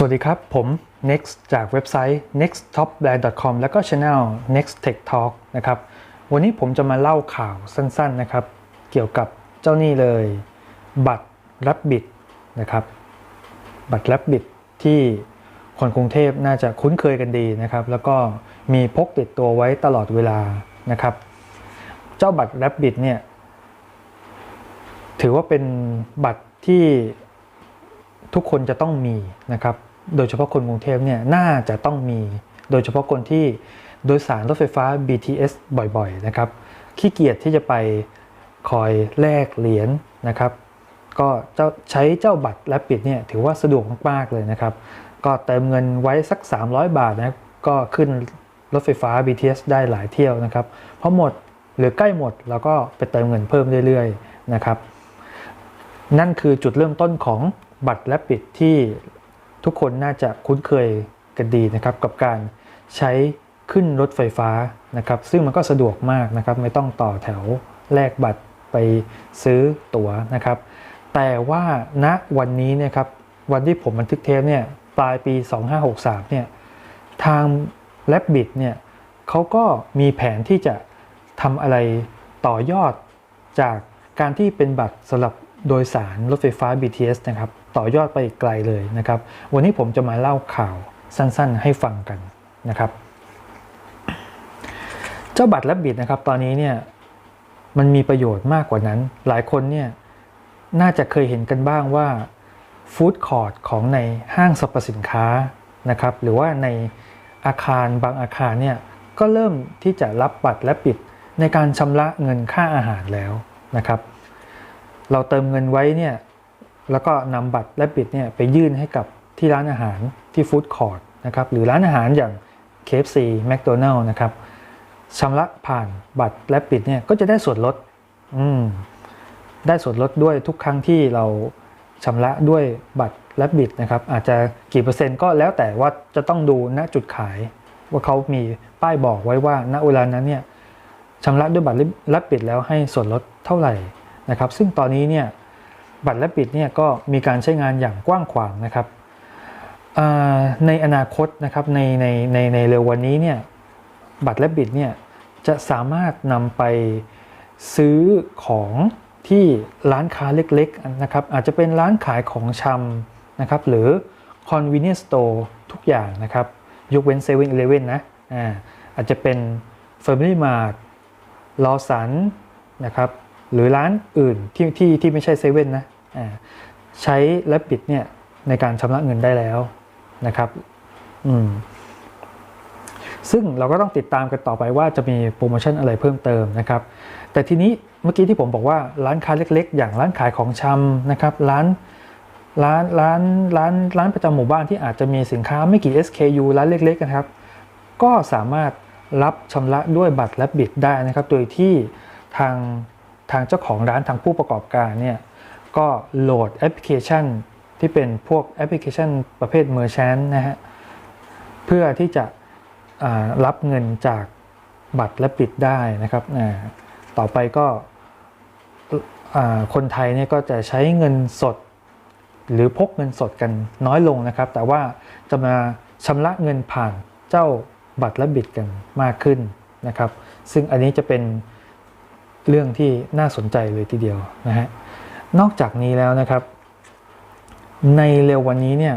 สวัสดีครับ ผม Next จากเว็บไซต์ nexttopbrand.com แล้วก็ Channel Next Tech Talk นะครับ วันนี้ผมจะมาเล่าข่าวสั้นๆนะครับ เกี่ยวกับเจ้านี่เลย บัตรรับบิดนะครับ บัตรรับบิดที่คนกรุงเทพน่าจะคุ้นเคยกันดีนะครับ แล้วก็มีพกติดตัวไว้ตลอดเวลานะครับ เจ้าบัตรรับบิดเนี่ย ถือว่าเป็นบัตรที่ทุกคนจะต้องมีนะครับ โดยเฉพาะคนกรุงเทพเนี่ยน่าจะต้องมี โดยเฉพาะคนที่โดยสารรถไฟฟ้า BTS บ่อยๆนะครับขี้เกียจที่จะไปคอยแลกเหรียญนะครับ ก็เจ้าใช้เจ้าบัตรและปิดเนี่ยถือว่าสะดวกมากๆเลยนะครับ ก็เติมเงินไว้สัก 300 บาทนะก็ขึ้นรถไฟฟ้า BTS ได้หลายเที่ยวนะครับพอหมดหรือใกล้หมดเราก็ไปเติมเงินเพิ่มเรื่อยๆนะครับ นั่นคือจุดเริ่มต้นของบัตรและปิดที่ ทุกคนน่าจะคุ้นเคยกันดีนะครับกับการใช้ขึ้นรถไฟฟ้านะครับซึ่งมันก็สะดวกมากนะครับไม่ต้องต่อแถวแลกบัตรไปซื้อตั๋วนะครับ แต่ว่าณวันนี้เนี่ยครับวันที่ผมบันทึกเทปเนี่ยปลายปี 2563เนี่ยทางแลบบิดเนี่ยเขาก็มีแผนที่จะทำอะไรต่อยอดจากการที่เป็นบัตรสำหรับโดยสารรถไฟฟ้า BTS นะครับ ต่อยอดไปอีกไกลเลยนะครับ วันนี้ผมจะมาเล่าข่าวสั้นๆ ให้ฟังกันนะครับ เจ้าบัตรและบิดนะครับตอนนี้เนี่ยมันมีประโยชน์มากกว่านั้น หลายคนเนี่ยน่าจะเคยเห็นกันบ้างว่าฟู้ดคอร์ทของในห้างสรรพสินค้านะครับ หรือว่าในอาคารบางอาคารเนี่ยก็เริ่มที่จะรับบัตรและปิดในการชำระเงินค่าอาหารแล้วนะครับ เราเติมเงินไว้เนี่ย แล้วก็นำบัตรและบิดเนี่ยไปยื่นให้กับที่ร้านอาหารที่ฟู้ดคอร์ทนะครับหรือร้านอาหารอย่าง KFC McDonald นะครับชำระผ่านบัตรและปิดเนี่ยก็จะได้ส่วนลดอืมได้ส่วนลดด้วยทุกครั้งที่เราชำระด้วยบัตรและบิดนะครับ อาจจะกี่เปอร์เซ็นต์ก็แล้วแต่ว่าจะต้องดูณจุดขาย ว่าเขามีป้ายบอกไว้ว่าณเวลานั้นเนี่ยชำระด้วยบัตรและปิดแล้วให้ส่วนลดเท่าไหร่นะครับ ซึ่งตอนนี้เนี่ย บัตรและปิดเนี่ยก็มีการใช้งานอย่างกว้างขวางนะครับในอนาคตนะครับในในในในเร็ววันนี้เนี่ยบัตรและบิดเนี่ยจะสามารถนำไปซื้อของที่ร้านค้าเล็กๆนะครับอาจจะเป็นร้านขายของชำนะครับหรือ convenience store ทุกอย่างนะครับยกเว้น7 e เ e ่ e นะอาอาจจะเป็น Family Mart ลอสันนะครับ หรือร้านอื่นที่ที่ที่ไม่ใช่เซเว่นนะใช้และปิดเนี่ยในการชำระเงินได้แล้วนะครับอืมซึ่งเราก็ต้องติดตามกันต่อไปว่าจะมีโปรโมชั่นอะไรเพิ่มเติมนะครับ แต่ทีนี้เมื่อกี้ที่ผมบอกว่าร้านค้าเล็ก ๆ อย่างร้านขายของชำนะครับ ร้านร้านร้านร้านร้านประจำหมู่บ้านที่อาจจะมีสินค้าไม่กี่ SKU ร้านเล็ก ๆ นะครับ ก็สามารถรับชำระด้วยบัตรและบิดได้นะครับ โดยที่ทาง ทางเจ้าของร้านทางผู้ประกอบการเนี่ยก็โหลดแอปพลิเคชันที่เป็นพวกแอปพลิเคชันประเภท Merchant นะฮะเพื่อที่จะรับเงินจากบัตรและปิดได้นะครับ ต่อไปก็คนไทยเนี่ยก็จะใช้เงินสด หรือพกเงินสดกันน้อยลงนะครับ แต่ว่าจะมาชำระเงินผ่านเจ้าบัตรและบิดกันมากขึ้นนะครับ ซึ่งอันนี้จะเป็น เรื่องที่น่าสนใจเลยทีเดียวนะฮะนอกจากนี้แล้วนะครับ ในเร็ววันนี้เนี่ย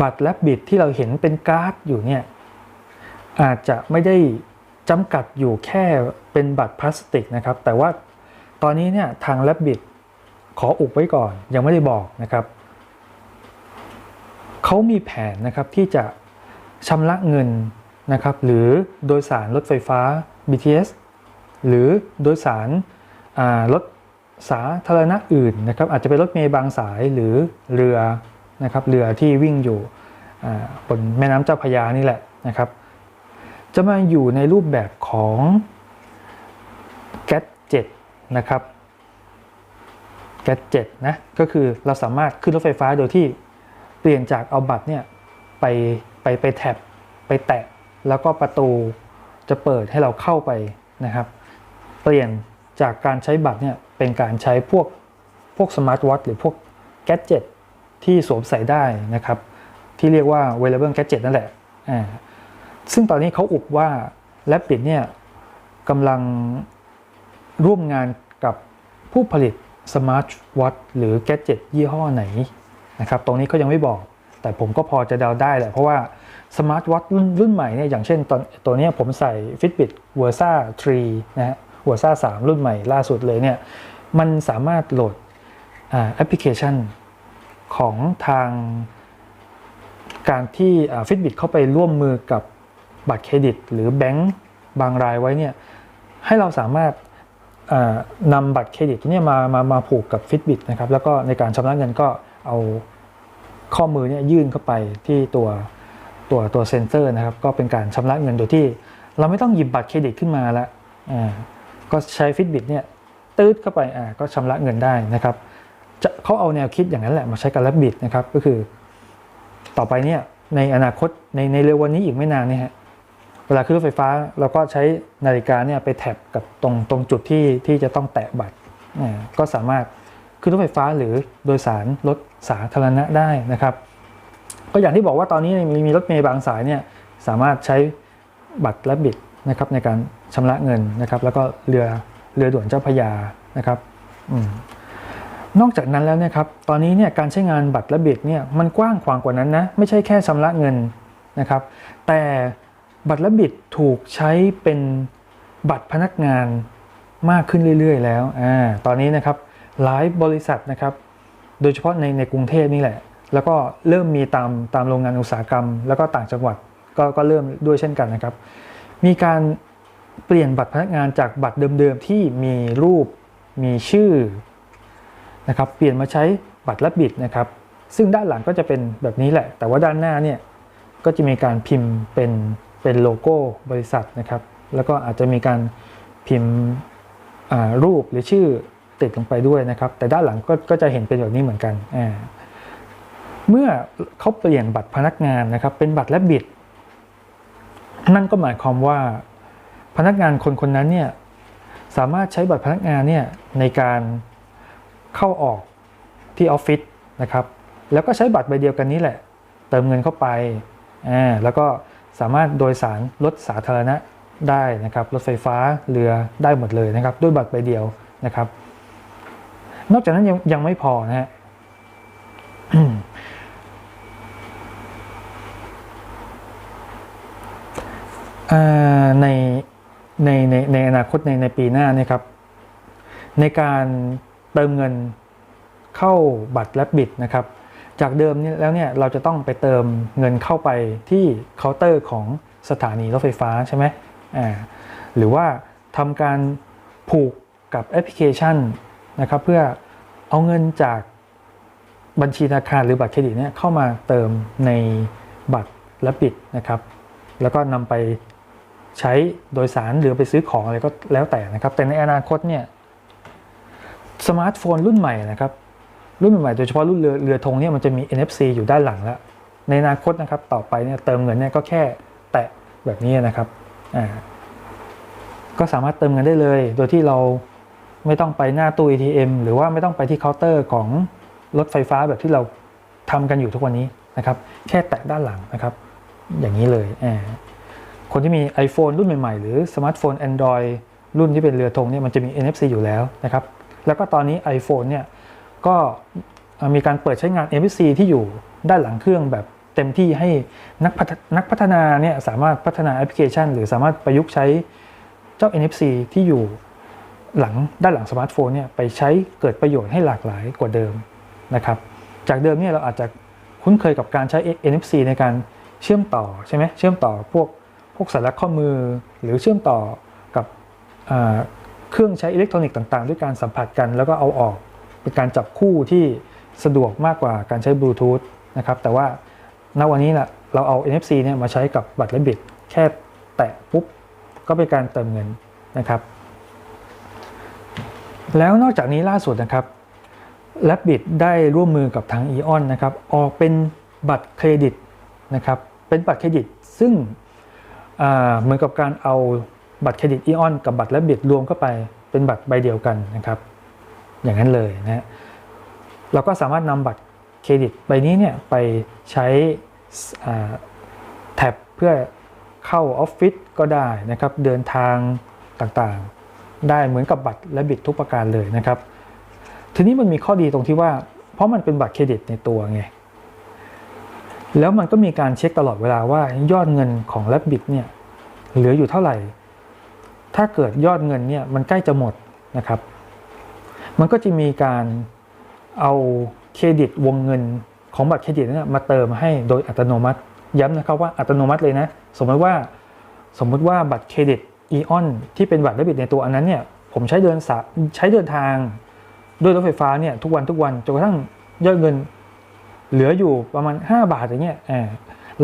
บัตรและบิดที่เราเห็นเป็นการ์ดอยู่เนี่ยอาจจะไม่ได้จำกัดอยู่แค่เป็นบัตรพลาสติกนะครับ แต่ว่าตอนนี้เนี่ยทางแลบบิดขออุบไว้ก่อน ยังไม่ได้บอกนะครับเขามีแผนนะครับที่จะชำระเงินนะครับ หรือโดยสารรถไฟฟ้า BTS หรือโดยสารรถสาธารณะอื่นนะครับอาจจะเป็นรถเมล์บางสายหรือเรือนะครับเรือที่วิ่งอยู่บนแม่น้ำเจ้าพยานี่แหละนะครับ จะมาอยู่ในรูปแบบของแก๊สเจ็ดนะครับแก๊สเจ็ดนะก็คือเราสามารถขึ้นรถไฟฟ้าโดยที่เปลี่ยนจากเอาบัตรเนี่ยไปไปไปแท็บไปแตะแล้วก็ประตูจะเปิดให้เราเข้าไปนะครับ เปลี่ยนจากการใช้บัตรเนี่ยเป็นการใช้พวกพวกสมาร์ทวอทหรือพวกแกจเจตที่สวมใส่ได้นะครับ ที่เรียกว่า wearable gadget นั่นแหละอ่าซึ่งตอนนี้เขาอุบว่า Rapid เนี่ยกำลังร่วมงานกับผู้ผลิตสมาร์ทวอทหรือแก d เจ็ตยี่ห้อไหนนะครับตรงนี้เขายังไม่บอก แต่ผมก็พอจะเดาได้แหละเพราะว่าสมาร์ทวอทรุ่นรุ่นใหม่เนี่ยอย่างเช่นตอนตัวนี้ผมใส่ Fitbit Versa 3นะฮะ Versa 3รุ่นใหม่ล่าสุดเลยเนี่ยมันสามารถโหลดแอปพลิเคชันของทางการที่ฟิตบิตเข้าไปร่วมมือกับบัตรเครดิต หรือแบงก์บางรายไว้เนี่ยให้เราสามารถนำบัตรเครดิตตัวเนี้มามามาผูกกับ Fitbit นะครับแล้วก็ในการชำระเงินก็เอาข้อมือเนี่ยยื่นเข้าไปที่ตัวตัวตัวเซ็นเซอร์นะครับก็เป็นการชำระเงินโดยที่ เราไม่ต้องหยิบบัตรเครดิตขึ้นมาแล้วอ่า ก็ใช้ Fitbit เนี่ยตืดเข้าไปอ่าก็ชำระเงินได้นะครับจะเขาเอาแนวคิดอย่างนั้นแหละมาใช้กับ Rabbit นะครับก็คือ ต่อไปเนี่ยในอนาคตในในเร็ววันนี้อีกไม่นานนี่ฮะเวลาขึ้นรถไฟฟ้าเราก็ใช้นาฬิกาเนี่ยไปแท็บกับตรงตรงจุดที่ที่จะต้องแตะบัตรอ่าก็สามารถขึ้นรถไฟฟ้าหรือโดยสารรถสาธารณะได้นะครับ ก็อย่างที่บอกว่าตอนนี้มีมีรถเมล์บางสายเนี่ยสามารถใช้บัตรและบิดนะครับในการ ชำระเงินนะครับ แล้วก็เรือเรือด่วนเจ้าพยานะครับอนอกจากนั้นแล้วเนะครับ ตอนนี้เนี่ยการใช้งานบัตรและบิดเนี่ยมันกว้างขวางกว่านั้นนะไม่ใช่แค่ชำระเงินนะครับ แต่บัตรและบิดถูกใช้เป็นบัตรพนักงานมากขึ้นเรื่อย ๆ แล้วอ่าตอนนี้นะครับหลายบริษัทนะครับ โดยเฉพาะในในกรุงเทพนี่แหละ แล้วก็เริ่มมีตามตามโรงงานอุตสาหกรรม แล้วก็ต่างจังหวัดก็ก็เริ่มด้วยเช่นกันนะครับ มีการ เปลี่ยนบัตรพนักงานจากบัตรเดิมๆที่มีรูปมีชื่อนะครับเปลี่ยนมาใช้บัตรและบิดนะครับ ซึ่งด้านหลังก็จะเป็นแบบนี้แหละ แต่ว่าด้านหน้าเนี่ยก็จะมีการพิมพ์เป็นเป็นโลโก้บริษัทนะครับ แล้วก็อาจจะมีการพิมพ์รูปหรือชื่อติดลงไปด้วยนะครับ แต่ด้านหลังก็ก็จะเห็นเป็นแบบนี้เหมือนกันเมื่อเขาเปลี่ยนบัตรพนักงานนะครับ เป็นบัตรและบิด นั่นก็หมายความว่า พนักงานคนคนนั้นเนี่ยสามารถใช้บัตรพนักงานเนี่ยในการเข้าออกที่ออฟฟิศนะครับ แล้วก็ใช้บัตรใบเดียวกันนี้แหละ เติมเงินเข้าไปอ่าแล้วก็สามารถโดยสารรถสาธารณะได้นะครับ รถไฟฟ้าเรือได้หมดเลยนะครับ ด้วยบัตรใบเดียวนะครับ นอกจากนั้นยังยังไม่พอนะฮะ อ่าใน ในในในอนาคตในในปีหน้านี่ยครับ ในการเติมเงินเข้าบัตรและบิดนะครับ จากเดิมเนี่ยแล้วเนี่ยเราจะต้องไปเติมเงินเข้าไปที่เคาน์เตอร์ของสถานีรถไฟฟ้าใช่ไหมอ่าหรือว่าทำการผูกกับแอปพลิเคชันนะครับเพื่อเอาเงินจากบัญชีธนาคารหรือบัตรเครดิตเนี่ยเข้ามาเติมในบัตรและบิดนะครับ แล้วก็นำไป ใช้โดยสารหรือไปซื้อของอะไรก็แล้วแต่นะครับ แต่ในอนาคตเนี่ยสมาร์ทโฟนรุ่นใหม่นะครับ รุ่นใหม่ๆโดยเฉพาะรุ่นเรือเรือธงเนี่ยมันจะมี NFC อยู่ด้านหลังแล้ว ในอนาคตนะครับต่อไปเนี่ยเติมเงินเนี่ยก็แค่แตะแบบนี้นะครับอ่าก็สามารถเติมเงินได้เลย โดยที่เราไม่ต้องไปหน้าตู้ ATM หรือว่าไม่ต้องไปที่เคาน์เตอร์ของรถไฟฟ้าแบบที่เราทำกันอยู่ทุกวันนี้นะครับ แค่แตะด้านหลังนะครับ อย่างนี้เลยอ่า คนที่มี iPhone รุ่นใหม่ๆ หรือสมาร์ทโฟน Android รุ่นที่เป็นเรือธงเนี่ยมันจะมี NFC อยู่แล้วนะครับ แล้วก็ตอนนี้ iPhone เนี่ยก็มีการเปิดใช้งาน NFC ที่อยู่ด้านหลังเครื่องแบบเต็มที่ให้นักพัฒนักพัฒนาเนี่ยสามารถพัฒนาแอปพลิเคชัน หรือสามารถประยุกต์ใช้เจ้า NFC ที่อยู่หลังด้านหลังสมาร์ทโฟนเนี่ยไปใช้เกิดประโยชน์ให้หลากหลายกว่าเดิมนะครับ จากเดิมเนี่ยเราอาจจะคุ้นเคยกับการใช้ NFC ในการเชื่อมต่อใช่ไหมเชื่อมต่อพวก วกสายรัดข้อมือ หรือเชื่อมต่อกับเครื่องใช้อิเล็กทรอนิกส์ต่างๆ ด้วยการสัมผัสกันแล้วก็เอาออกเป็นการจับคู่ที่สะดวกมากกว่าการใช้บลูทูธนะครับแต่ว่าณวันนี้นะเราเอา NFC เนี่ยมาใช้กับบัตรและบิตแค่แตะปุ๊บ ก็เป็นการเติมเงินนะครับ แล้วนอกจากนี้ล่าสุดนะครับแลบบิ t ได้ร่วมมือกับทาง e อ n นะครับออกเป็นบัตรเครดิตนะครับเป็นบัตรเครดิตซึ่ง เหมือนกับการเอาบัตรเครดิตอีออนกับบัตรและบิดรวมเข้าไปเป็นบัตรใบเดียวกันนะครับ อย่างนั้นเลยนะฮะเราก็สามารถนำบัตรเครดิตใบนี้เนี่ยไปใช้แท็บเพื่อเข้าออฟฟิศก็ได้นะครับ เดินทางต่างๆ ได้เหมือนกับบัตรและบิตทุกประการเลยนะครับ ทีนี้มันมีข้อดีตรงที่ว่า เพราะมันเป็นบัตรเครดิตในตัวไง แล้วมันก็มีการเช็คตลอดเวลาว่ายอดเงินของแลบบิตเนี่ยเหลืออยู่เท่าไหร่ ถ้าเกิดยอดเงินเนี่ยมันใกล้จะหมดนะครับ มันก็จะมีการเอาเครดิตวงเงินของบัตรเครดิตเนี่ยมาเติมให้โดยอัตโนมัติ ย้ำนะครับว่าอัตโนมัติเลยนะ สมมติว่าสมมติว่าบัตรเครดิตอีออนที่เป็นบัตรเดบิตในตัวอันนั้นเนี่ยผมใช้เดินสใช้เดินทางด้วยรถไฟฟ้าเนี่ยทุกวันทุกวันจนกระทั่งยอดเงิน เหลืออยู่ประมาณ 5 บาทอย่างเงี้ย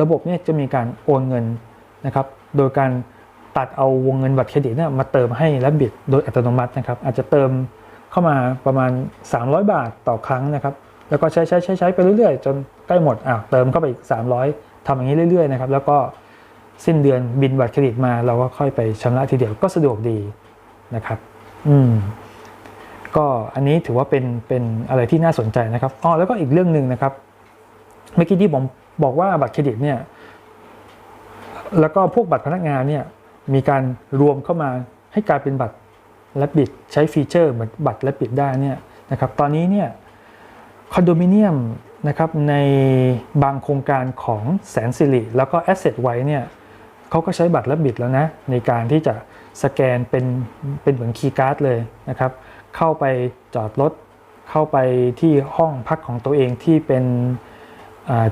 ระบบเนี่ยจะมีการโอนเงินนะครับโดยการตัดเอาวงเงินบัตรเครดิตเนี่ยมาเติมให้และบิดโดยอัตโนมัตินะครับอาจจะเติมเข้ามาประมาณ 300 บาทต่อครั้งนะครับแล้วก็ใช้ใช้ใช้ใช้ไปเรื่อยๆ จนใกล้หมดอ้าเติมเข้าไปอีก 300ทำอย่างนี้เรื่อยๆนะครับแล้วก็สิ้นเดือนบินบัตรเครดิตมา เราก็ค่อยไปชำระทีเดียวก็สะดวกดีนะครับอืมก็อันนี้ถือว่าเป็นเป็นอะไรที่น่าสนใจนะครับอ๋อแล้วก็อีกเรื่องหนึ่งนะครับ เมื่อกี้ที่ผมบอกว่าบัตรเครดิตเนี่ยแล้วก็พวกบัตรพนักงานเนี่ยมีการรวมเข้ามาให้กลายเป็นบัตรและบิดใช้ฟีเจอร์เหมือนบัตรและบิดได้เนี่ยนะครับตอนนี้เนี่ยคอนโดมิเนียมนะครับในบางโครงการของแสนสิริแล้วก็แอสเซทไว้เนี่ยเขาก็ใช้บัตรและบิดแล้วนะในการที่จะสแกนเป็นเป็นเหมือนคีย์การ์ดเลยนะครับเข้าไปจอดรถเข้าไปที่ห้องพักของตัวเองที่เป็น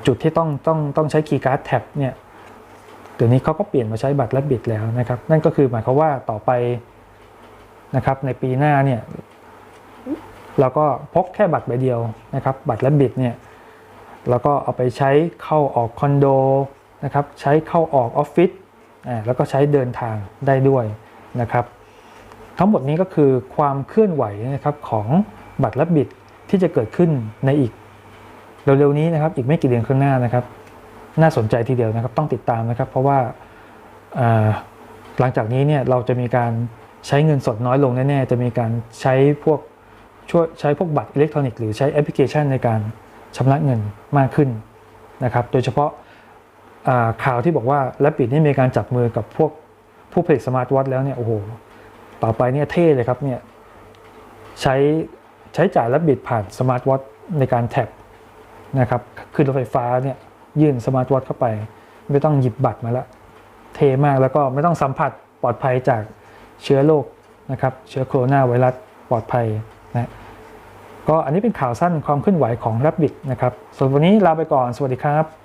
จุดที่ต้องต้องต้องใช้คีย์การ์ดแท็บเนี่ยเดี๋ยวนี้เขาก็เปลี่ยนมาใช้บัตรและบิดแล้วนะครับ นั่นก็คือหมายความว่าต่อไปนะครับในปีหน้าเนี่ยเราก็พกแค่บัตรใบเดียวนะครับ บัตรและบิดเนี่ยแล้วก็เอาไปใช้เข้าออกคอนโดนะครับใช้เข้าออกออฟฟิศอ่าแล้วก็ใช้เดินทางได้ด้วยนะครับ ทั้งหมดนี้ก็คือความเคลื่อนไหวนะครับของบัตรและบิตที่จะเกิดขึ้นในอีก เร็วๆนี้นะครับอีกไม่กี่เดือนข้างหน้านะครับ น่าสนใจทีเดียวนะครับต้องติดตามนะครับ เพราะว่าหลังจากนี้เนี่ยเราจะมีการใช้เงินสดน้อยลงแน่ๆ จะมีการใช้พวกช่วยใช้พวกบัตรอิเล็กทรอนิกส์หรือใช้แอปพลิเคชันในการชำระเงินมากขึ้นนะครับ โดยเฉพาะาข่าวที่บอกว่าแลปิดนี่มีการจับมือกับพวกผู้ผลิตสมาร์ทวอทแล้วเนี่ยโอ้โหต่อไปเนี่ยเท่เลยครับเนี่ยใช้ใช้จ่ายและบิดผ่านสมาร์ทวอทในการแท็บ นะครับขึ้นรถไฟฟ้าเนี่ยยื่นสมาร์ทวอทเข้าไป ไม่ต้องหยิบบัตรมาแล้วเทมากแล้วก็ไม่ต้องสัมผัสปลอดภัยจากเชื้อโรคนะครับเชื้อโคโรนาไวรัสปลอดภัยนะก็อันนี้เป็นข่าวสั้นความเคลื่อนไหวของ Rabbit นะครับส่วนวันนี้ลาไปก่อนสวัสดีครับ